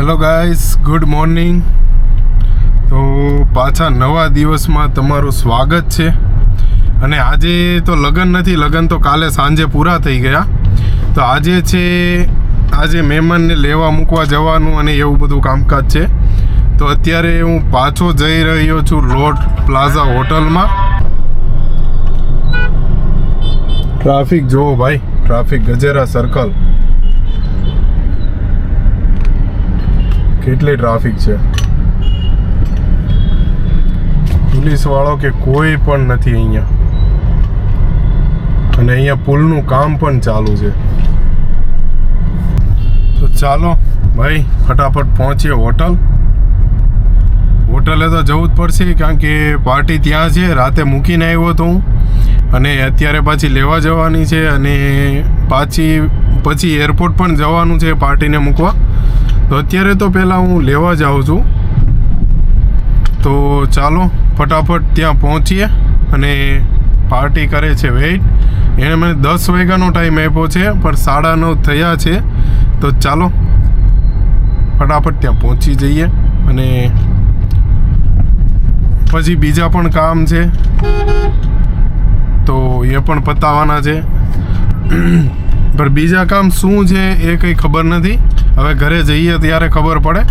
Hello guys good morning તો પાછા નવા દિવસમાં તમારું સ્વાગત છે. અને આજે તો લગ્ન નથી, લગ્ન તો કાલે સાંજે પૂરા થઈ ગયા. તો આજે છે, આજે મહેમાનને લેવા મૂકવા જવાનું અને એવું બધું કામકાજ છે. તો અત્યારે હું પાછો જઈ રહ્યો છું લોટ પ્લાઝા હોટલમાં. ટ્રાફિક જોવો ભાઈ, ટ્રાફિક ગજેરા સર્કલ કેટલી ટ્રાફિક છે? પોલીસ વાળો કે કોઈ પણ નથી અહીંયા. અને અહીંયા પુલનું કામ પણ ચાલુ છે. તો ચાલો ભાઈ, ફટાફટ પહોંચીએ હોટલ. હોટલે તો જવું જ પડશે, કારણ કે પાર્ટી ત્યાં છે, રાતે મૂકીને આવ્યો તો હું. અને અત્યારે પાછી લેવા જવાની છે અને પાછી, પછી એરપોર્ટ પણ જવાનું છે પાર્ટીને મૂકવા. તો અત્યારે તો પહેલાં હું લેવા જાઉં છું. તો ચાલો, ફટાફટ ત્યાં પહોંચીએ અને પાર્ટી કરે છે. વેઇટ. એણે મને દસ વાગ્યાનો ટાઈમ આપ્યો છે, પણ સાડા નવ થયા છે. તો ચાલો, ફટાફટ ત્યાં પહોંચી જઈએ અને પછી બીજા પણ કામ છે. તો એ પણ પતાવવાના છે. પણ બીજા કામ શું છે એ કંઈ ખબર નથી. હવે ઘરે જઈએ ત્યારે ખબર પડે.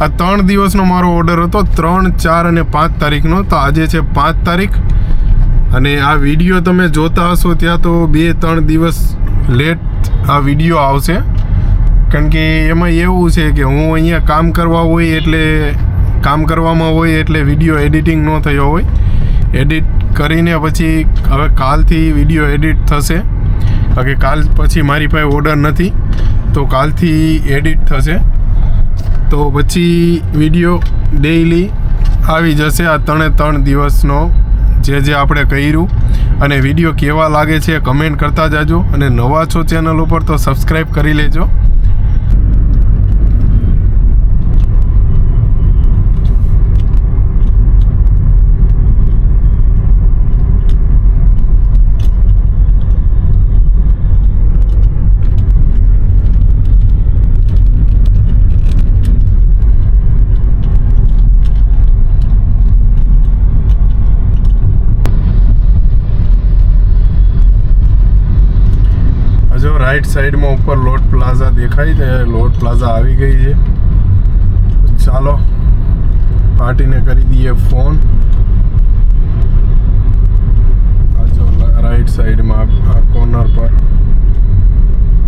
આ ત્રણ દિવસનો મારો ઓર્ડર હતો, ત્રણ, ચાર અને પાંચ તારીખનો. તો આજે છે પાંચ તારીખ. અને આ વીડિયો તમે જોતા હશો ત્યાં તો બે, ત્રણ દિવસ લેટ આ વીડિયો આવશે. કારણ કે એમાં એવું છે કે હું અહીંયા કામ કરવા હોય એટલે, કામ કરવામાં હોય એટલે વીડિયો એડિટિંગ ન થયો હોય. એડિટ કરીને પછી હવે કાલથી વીડિયો એડિટ થશે. કારણ કે કાલ પછી મારી પાસે ઓર્ડર નથી. તો કાલથી એડિટ થશે. તો પછી વીડિયો ડેઈલી આવી જશે આ ત્રણે ત્રણ દિવસનો જે જે આપણે કર્યું. અને વીડિયો કેવા લાગે છે કમેન્ટ કરતા જાજો. અને નવા છો ચેનલ ઉપર તો સબસ્ક્રાઈબ કરી લેજો જો રાઈટ સાઈડમાં ઉપર લોટ પ્લાઝા દેખાય છે. લોટ પ્લાઝા આવી ગઈ છે. ચાલો, પાર્ટીને કરી દઈએ ફોન. જો રાઈટ સાઈડમાં આ કોર્નર પર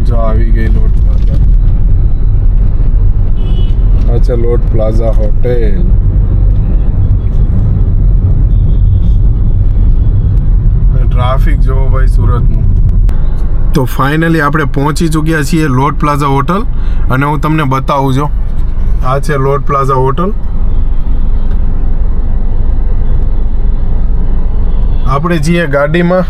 જો આવી ગઈ લોટ પ્લાઝા. અચ્છા લોટ પ્લાઝા હોટેલ. ટ્રાફિક જોવો ભાઈ સુરતનું. તો ફાઇનલી આપણે પહોંચી ચૂક્યા છીએ લોટ પ્લાઝા હોટલ. અને હું તમને બતાવું છું, આ છે લોટ પ્લાઝા હોટલ. આપણે જઈએ ગાડીમાં.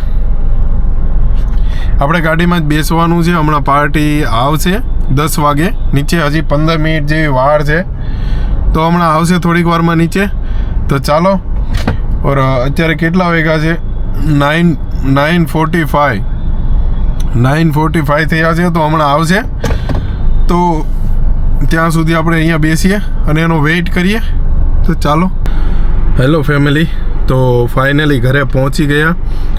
આપણે ગાડીમાં જ બેસવાનું છે, હમણાં પાર્ટી આવશે દસ વાગે. નીચે હજી પંદર મિનિટ જેવી વાર છે. તો હમણાં આવશે થોડીક વારમાં નીચે. તો ચાલો, ઓર અત્યારે કેટલા વાગ્યા છે? Nine nine forty five nine forty five થયા છે તો હમણાં આવશે. તો ત્યાં સુધી આપણે અહીંયા બેસીએ અને એનો વેઇટ કરીએ. તો ચાલો. હેલો ફેમિલી તો ફાઇનલી ઘરે પહોંચી ગયા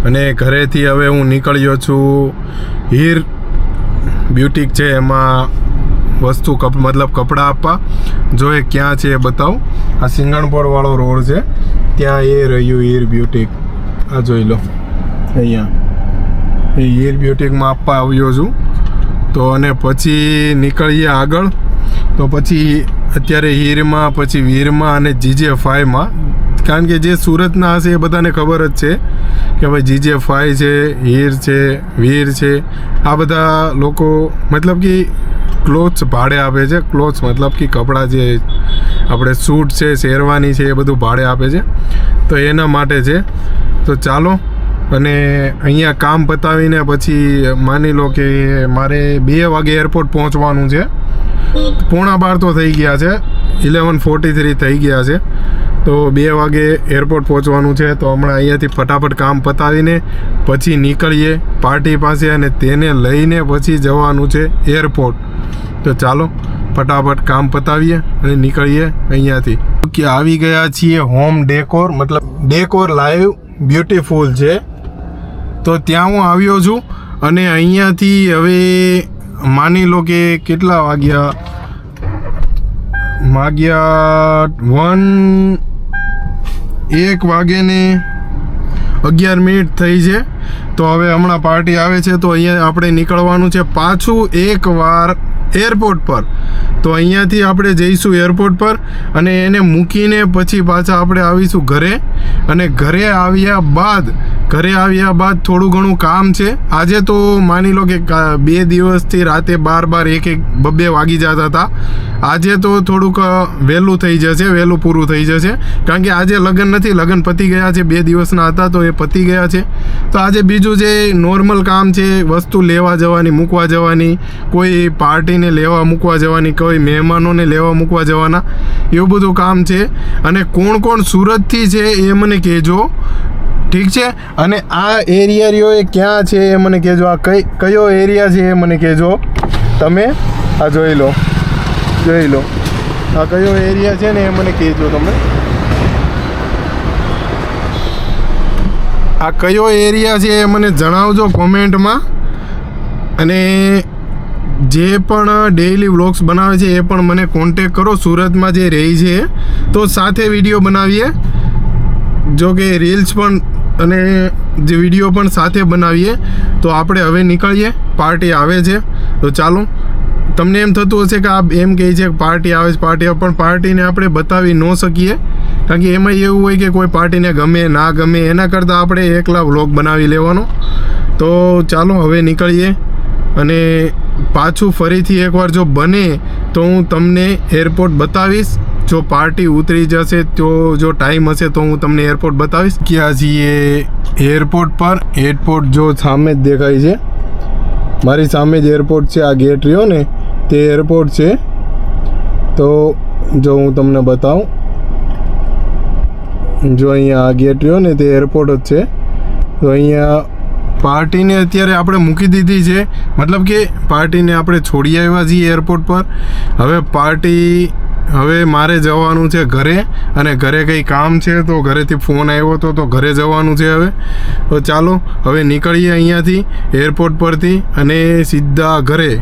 અને ઘરેથી હવે હું નીકળ્યો છું હીર બ્યુટિક છે, એમાં વસ્તુ કપ, મતલબ કપડાં આપવા. જો એ ક્યાં છે એ બતાવું. આ સિંગણપોરવાળો રોડ છે. ત્યાં એ રહ્યું હીર બ્યુટિક. આ જોઈ લો. અહીંયા. હીર બ્યુટિકમાં આપવા આવ્યો છું. તો અને પછી નીકળીએ આગળ. તો પછી અત્યારે હીરમાં, પછી વીરમાં અને જીજે ફાઈમાં. કારણ કે જે સુરતના હશે એ બધાને ખબર જ છે કે ભાઈ જીજે ફાઈ છે, હીર છે, વીર છે. આ બધા લોકો મતલબ કે ક્લોથ્સ ભાડે આપે છે. ક્લોથ્સ મતલબ કે કપડાં જે આપણે સૂટ છે, શેરવાની છે એ બધું ભાડે આપે છે. તો એના માટે છે. તો ચાલો અને અહીંયા કામ પતાવીને પછી માની લો કે મારે બે વાગે એરપોર્ટ પહોંચવાનું છે. પોણા બાર તો થઈ ગયા છે. ઇલેવન ફોર્ટી થ્રી થઈ ગયા છે. તો બે વાગે એરપોર્ટ પહોંચવાનું છે. તો હમણાં અહીંયાથી ફટાફટ કામ પતાવીને પછી નીકળીએ પાર્ટી પાસે અને તેને લઈને પછી જવાનું છે એરપોર્ટ તો ચાલો, ફટાફટ કામ પતાવીએ અને નીકળીએ અહીંયાથી. કે આવી ગયા છીએ હોમ ડેકોર મતલબ ડેકોર લાઈવ બ્યુટીફુલ છે. તો ત્યાં હું આવ્યો છું અને અહીંયાથી હવે માની લો કે કેટલા વાગ્યા? વાગ્યા વન એક વાગે ને અગિયાર મિનિટ થઈ છે. તો હવે હમણાં પાર્ટી આવે છે, તો અહીંયા આપણે નીકળવાનું છે પાછું એક વાર એરપોર્ટ પર. તો અહીંયાથી આપણે જઈશું એરપોર્ટ પર અને એને મૂકીને પછી પાછા આપણે આવીશું ઘરે. અને ઘરે આવ્યા બાદ ઘરે આવ્યા બાદ થોડું ઘણું કામ છે. આજે તો માની લો કે બે દિવસથી રાતે બાર બાર એક એક બબ્બે વાગી જતા હતા. આજે તો થોડુંક વહેલું થઈ જશે, વહેલું પૂરું થઈ જશે. કારણ કે આજે લગ્ન નથી, લગ્ન પતી ગયા છે, બે દિવસના હતા તો એ પતી ગયા છે. તો આજે બીજું જે નોર્મલ કામ છે, વસ્તુ લેવા જવાની, મૂકવા જવાની, કોઈ પાર્ટીને લેવા મૂકવા જવાની, કોઈ મહેમાનોને લેવા મૂકવા જવાના, એવું બધું કામ છે. અને કોણ કોણ સુરતથી છે એ મને કહેજો. ઠીક છે? અને આ એરિયા રહ્યો એ ક્યાં છે એ મને કહેજો. આ કઈ, કયો એરિયા છે એ મને કહેજો. તમે આ જોઈ લો. જોઈ લો. આ કયો એરિયા છે ને એ મને કહેજો તમે. આ કયો એરિયા છે એ મને જણાવજો કોમેન્ટમાં. અને જે પણ ડેઈલી વ્લોગ્સ બનાવે છે એ પણ મને કોન્ટેક કરો. સુરતમાં જે રહી છે તો સાથે વીડિયો બનાવીએ. જો કે રીલ્સ પણ અને જે વીડિયો પણ સાથે બનાવીએ, તો આપણે હવે નીકળીએ. પાર્ટી આવે છે. તો ચાલો. તમને એમ થતું હશે કે આ એમ કહે છે કે પાર્ટી આવે છે પાર્ટી આવે પણ પાર્ટીને આપણે બતાવી ન શકીએ. કારણ કે એમાં એવું હોય કે કોઈ પાર્ટીને ગમે, ના ગમે, એના કરતાં આપણે એકલા વ્લોગ બનાવી લેવાનો. તો ચાલો, હવે નીકળીએ. અને પાછું ફરીથી એકવાર જો બને તો હું તમને એરપોર્ટ બતાવીશ. જો પાર્ટી ઉતરી જશે, તો જો ટાઈમ હશે તો હું તમને એરપોર્ટ બતાવીશ. ક્યાં છીએ એરપોર્ટ પર એરપોર્ટ જો સામે જ દેખાય છે. મારી સામે જ એરપોર્ટ છે, આ ગેટ રહ્યો ને, તે એરપોર્ટ છે. તો જો હું તમને બતાવું. જો અહીંયા આ ગેટ રહ્યો ને, તે એરપોર્ટ જ છે. તો અહીંયા પાર્ટીને અત્યારે આપણે મૂકી દીધી છે. મતલબ કે પાર્ટીને આપણે છોડી આવ્યા છીએ એરપોર્ટ પર. હવે પાર્ટી, હવે મારે જવાનું છે ઘરે અને ઘરે કંઈ કામ છે તો ઘરેથી ફોન આવ્યો હતો તો ઘરે જવાનું છે હવે. તો ચાલો, હવે નીકળીએ અહીંયાથી એરપોર્ટ પરથી અને સીધા ઘરે.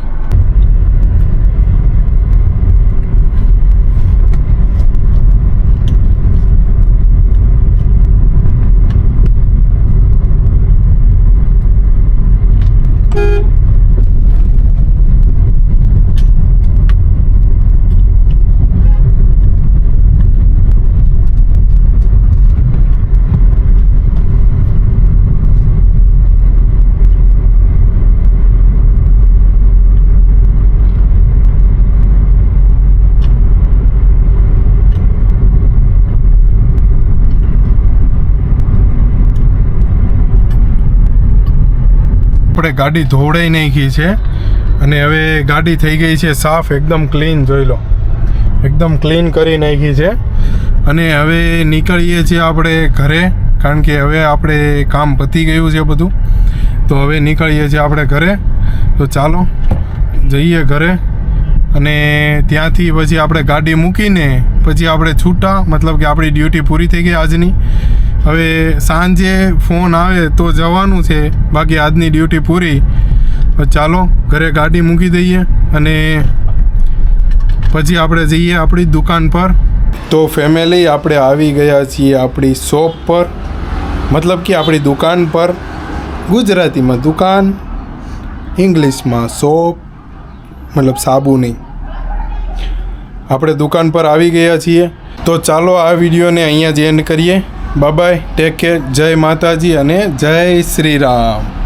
આપણે ગાડી ધોવડાઈ નાખી છે અને હવે ગાડી થઈ ગઈ છે સાફ, એકદમ ક્લીન જોઈ લો. એકદમ ક્લીન કરી નાખી છે. અને હવે નીકળીએ છીએ આપણે ઘરે, કારણ કે હવે આપણે કામ પતી ગયું છે બધું. તો હવે નીકળીએ છીએ આપણે ઘરે. તો ચાલો, જઈએ ઘરે. અને ત્યાંથી પછી આપણે ગાડી મૂકીને પછી આપણે છૂટા, મતલબ કે આપણી ડ્યુટી પૂરી થઈ ગઈ આજની. હવે સાંજે ફોન આવે તો જવાનું છે. બાકી આજની ડ્યુટી પૂરી. ચાલો, ઘરે ગાડી મૂકી દઈએ અને પછી આપણે જઈએ આપણી દુકાન પર. તો ફેમિલી આપણે આવી ગયા છીએ આપણી શોપ પર. મતલબ કે આપણી દુકાન પર. ગુજરાતીમાં દુકાન, ઇંગ્લિશમાં શોપ મતલબ સાબુ નહીં. આપણે દુકાન પર આવી ગયા છીએ. તો ચાલો આ વિડીયોને અહીંયા જ એન્ડ કરીએ. બાય ટેક કેર જય માતાજી અને જય શ્રી રામ.